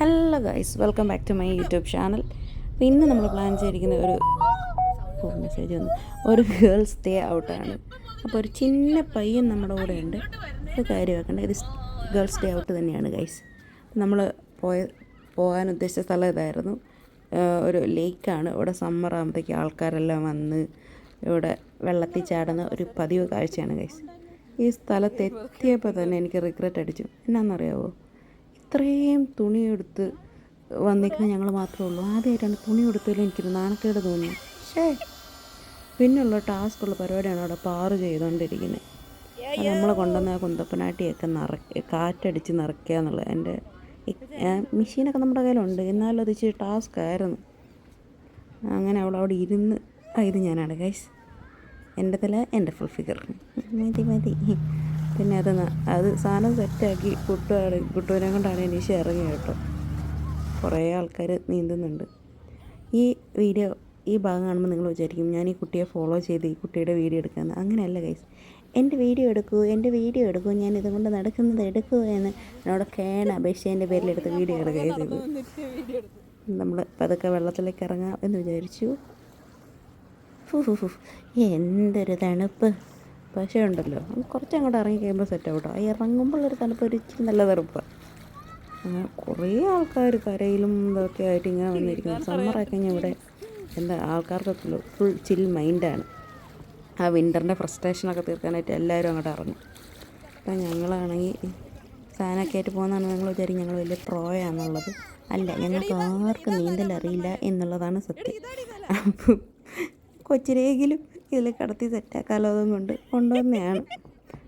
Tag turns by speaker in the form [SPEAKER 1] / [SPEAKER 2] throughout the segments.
[SPEAKER 1] Hello guys welcome back to my YouTube channel അപ്പോൾ ഇന്ന് നമ്മൾ പ്ലാൻ ചെയ്തിരിക്കുന്ന ഒരു മെസ്സേജ് വന്നു ഒരു ഗേൾസ് ഡേ ഔട്ടാണ് അപ്പോൾ ഒരു ചിന്ന പയ്യൻ നമ്മുടെ കൂടെ ഉണ്ട്. ഒരു കാര്യം വെക്കണ്ട. ഇത് ഗേൾസ് ഡേ ഔട്ട് തന്നെയാണ് ഗൈസ് നമ്മൾ പോയ പോകാൻ ഉദ്ദേശിച്ച സ്ഥലം ഇതായിരുന്നു. ഒരു ലേക്കാണ് ഇവിടെ സമ്മർ ആകുമ്പോഴത്തേക്ക് ആൾക്കാരെല്ലാം വന്ന് ഇവിടെ വെള്ളത്തിൽ ചാടുന്ന ഒരു പതിവ് കാഴ്ചയാണ് ഗൈസ് ഈ സ്ഥലത്ത് എത്തിയപ്പോൾ തന്നെ എനിക്ക് റിഗ്രറ്റ് അടിച്ചു. എന്നാണെന്നറിയാവോ ഇത്രയും തുണിയെടുത്ത് വന്നിരിക്കുന്ന ഞങ്ങൾ മാത്രമേ ഉള്ളൂ. ആദ്യമായിട്ടാണ് തുണി എടുത്തതിൽ എനിക്കൊരു നാണക്കേട് തോന്നി ഷേ പിന്നെയുള്ള ടാസ്ക്കുള്ള പരിപാടിയാണ് അവിടെ പാറ് ചെയ്തുകൊണ്ടിരിക്കുന്നത്. അത് നമ്മളെ കൊണ്ടുവന്ന കുന്തപ്പനാട്ടിയൊക്കെ നിറ കാറ്റടിച്ച് നിറയ്ക്കുക എന്നുള്ളത്. എന്റെ മെഷീനൊക്കെ നമ്മുടെ കയ്യിലുണ്ട്. എന്നാലും അത് ഇച്ചിരി ടാസ്ക് ആയിരുന്നു അങ്ങനെ അവൾ അവിടെ ഇരുന്ന് ഇത് ഞാനാണ് ഗൈസ്. എന്റെ തല എന്റെ ഫുൾ ഫിഗർ. മതി മതി. പിന്നെ അത് അത് സാധനം സെറ്റാക്കി കുട്ടുകാട് കുട്ടുവിനെ കൊണ്ടാണ് എനിക്ക് ഇറങ്ങിയത് കേട്ടോ. കുറേ ആൾക്കാർ നീന്തുന്നുണ്ട്. ഈ വീഡിയോ ഈ ഭാഗം കാണുമ്പോൾ നിങ്ങൾ വിചാരിക്കും ഞാൻ ഈ കുട്ടിയെ ഫോളോ ചെയ്ത് ഈ കുട്ടിയുടെ വീഡിയോ എടുക്കാമെന്ന് അങ്ങനെയല്ല ഗൈസ് എന്റെ വീഡിയോ എടുക്കൂ എന്റെ വീഡിയോ എടുക്കൂ ഞാൻ ഇതുകൊണ്ട് നടക്കുന്നത് എടുക്കൂ എന്ന് എന്നോട് കേണ അപേക്ഷേന്റെ പേരിലെടുത്ത് വീഡിയോ എടുക്കുക ചെയ്തു നമ്മൾ പതുക്കെ വെള്ളത്തിലേക്ക് ഇറങ്ങാം എന്ന് വിചാരിച്ചു. എന്തൊരു തണുപ്പ്. പക്ഷേ ഉണ്ടല്ലോ കുറച്ച് അങ്ങോട്ട് ഇറങ്ങി കഴിയുമ്പോൾ സെറ്റ് ആവട്ടോ ആ ഇറങ്ങുമ്പോൾ ഒരു തണുപ്പ് ഒരു ഇച്ചിരി നല്ല തണുപ്പാണ് അങ്ങനെ കുറേ ആൾക്കാർ കരയിലും ഇതൊക്കെ ആയിട്ട് ഇങ്ങനെ വന്നിരിക്കുന്നു. സമ്മറൊക്കെ കഴിഞ്ഞാൽ ഇവിടെ എന്താ ആൾക്കാർക്കൊക്കെ ഫുൾ ചിൽ മൈൻഡാണ് ആ വിന്ററിന്റെ ഫ്രസ്ട്രേഷനൊക്കെ തീർക്കാനായിട്ട് എല്ലാവരും അങ്ങോട്ട് ഇറങ്ങും. അപ്പം ഞങ്ങളാണെങ്കിൽ സാധനമൊക്കെ ആയിട്ട് പോകുന്നതാണ് ഞങ്ങൾ വിചാരിക്കും ഞങ്ങൾ വലിയ പ്രോയാണെന്നുള്ളത് അല്ല ഞങ്ങൾക്ക് ആർക്കും നീന്തൽ അറിയില്ല എന്നുള്ളതാണ് സത്യം. അപ്പം കൊച്ചിരെങ്കിലും ഇതിൽ കടത്തി സെറ്റാക്കാലോ അതും കൊണ്ട് കൊണ്ടുവന്നെയാണ്.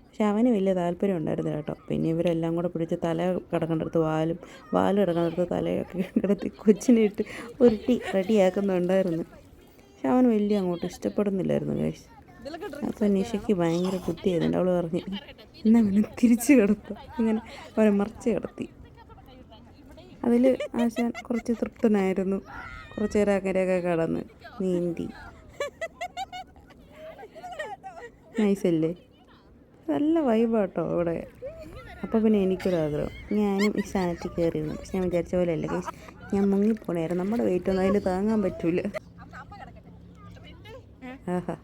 [SPEAKER 1] പക്ഷെ അവന് വലിയ താല്പര്യം ഉണ്ടായിരുന്നു കേട്ടോ. പിന്നെ ഇവരെല്ലാം കൂടെ പിടിച്ച് തല കിടക്കേണ്ടടുത്ത് വാലും വാൽ കിടക്കേണ്ടടുത്ത് തലയൊക്കെ കിടത്തി കൊച്ചിനെ ഇട്ട് ഉരുട്ടി റെഡിയാക്കുന്നുണ്ടായിരുന്നു. പക്ഷെ അവൻ വലിയ അങ്ങോട്ട് ഇഷ്ടപ്പെടുന്നില്ലായിരുന്നു കേസ് അപ്പോൾ നിഷയ്ക്ക് ഭയങ്കര കുത്തിയായിരുന്നു അവൾ പറഞ്ഞു എന്നാ പിന്നെ തിരിച്ച് കിടത്തും. ഇങ്ങനെ അവനെ മറിച്ച് കിടത്തി. അതിൽ ആശാൻ കുറച്ച് തൃപ്തനായിരുന്നു. കുറച്ച് നേരം അങ്ങനെയൊക്കെ കടന്ന് നീന്തി. നൈസല്ലേ? നല്ല വൈബാട്ടോ ഇവിടെ അപ്പോൾ പിന്നെ എനിക്കൊരാഗ്രഹം. ഞാനും ഈ സ്ഥാനത്ത് കയറിയിരുന്നു പക്ഷെ ഞാൻ വിചാരിച്ച പോലെ അല്ല കേസ് ഞാൻ മുങ്ങിപ്പോണായിരുന്നു നമ്മുടെ വെയിറ്റ് ഒന്നും അതിന് താങ്ങാൻ പറ്റൂല. ആഹാ.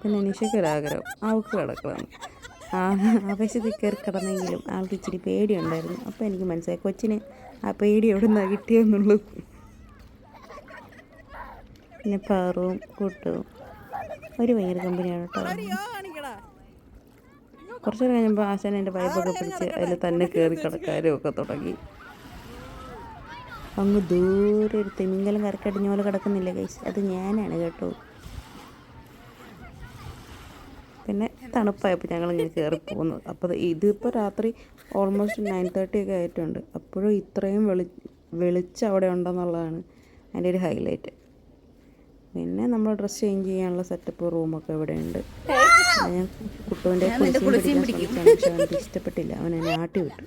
[SPEAKER 1] പിന്നെ നിഷയ്ക്കൊരാഗ്രഹം അവൾക്ക് കിടക്കണം. ആ ആവേശത്തിൽ കയറി കിടന്നെങ്കിലും ആൾക്ക് ഇച്ചിരി പേടിയുണ്ടായിരുന്നു. അപ്പോൾ എനിക്ക് മനസ്സിലായി കൊച്ചിന് ആ പേടി എവിടെ നിന്നാണ് കിട്ടിയെന്നുള്ളത്. പിന്നെ പാറും കൂട്ടവും ഒരു ഭയങ്കര കമ്പനിയാണ് കേട്ടോ. കുറച്ച് നേരം കഴിയുമ്പോൾ ആശാൻ എന്റെ പൈപ്പൊക്കെ പിടിച്ച് അതിൽ തന്നെ കയറി കിടക്കാനും ഒക്കെ തുടങ്ങി. അങ്ങ് ദൂരെ ഒരു തെമിങ്കലം കരക്കടിഞ്ഞ പോലെ കിടക്കുന്നില്ല കൈസ് അത് ഞാനാണ് കേട്ടോ. പിന്നെ തണുപ്പായപ്പോൾ ഞങ്ങൾ ഇങ്ങനെ കയറി പോകുന്നു അപ്പോൾ ഇതിപ്പോൾ രാത്രി ഓൾമോസ്റ്റ് നയൻ തേർട്ടി ഒക്കെ ആയിട്ടുണ്ട്. അപ്പോഴും ഇത്രയും വെളി വെളിച്ചം അവിടെ ഉണ്ടെന്നുള്ളതാണ് അതിന്റെ ഒരു ഹൈലൈറ്റ് പിന്നെ നമ്മൾ ഡ്രസ്സ് ചേഞ്ച് ചെയ്യാനുള്ള സെറ്റപ്പ് റൂമൊക്കെ ഇവിടെ ഉണ്ട് ഞാൻ കുട്ടുവിന്റെ കുളിച്ചും പിടിക്കാൻ ശ്രമിച്ചാണ് പക്ഷെ അവനക്ക് ഇഷ്ടപ്പെട്ടില്ല. അവൻ എന്നെ ആട്ടി വിട്ടു.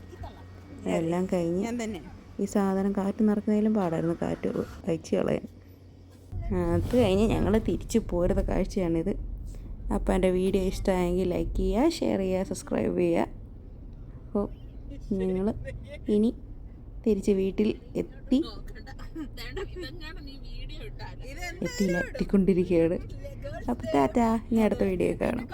[SPEAKER 1] എല്ലാം കഴിഞ്ഞ് ഈ സാധനം കാറ്റ് നിറക്കുന്നതിലും പാടായിരുന്നു കാറ്റ് അയച്ചു കളയാൻ. അത് കഴിഞ്ഞ് ഞങ്ങൾ തിരിച്ചു പോരുന്ന കാഴ്ചയാണിത്. അപ്പോൾ എന്റെ വീഡിയോ ഇഷ്ടമായെങ്കിൽ ലൈക്ക് ചെയ്യുക ഷെയർ ചെയ്യുക സബ്സ്ക്രൈബ് ചെയ്യുക. അപ്പോൾ ഞങ്ങൾ ഇനി തിരിച്ച് വീട്ടിൽ എത്തി. എത്തിയില്ല എത്തിക്കൊണ്ടിരിക്കുകയാണ്. അപ്പോൾ ടാറ്റാ ഇനി അടുത്ത വീഡിയോ കാണാം.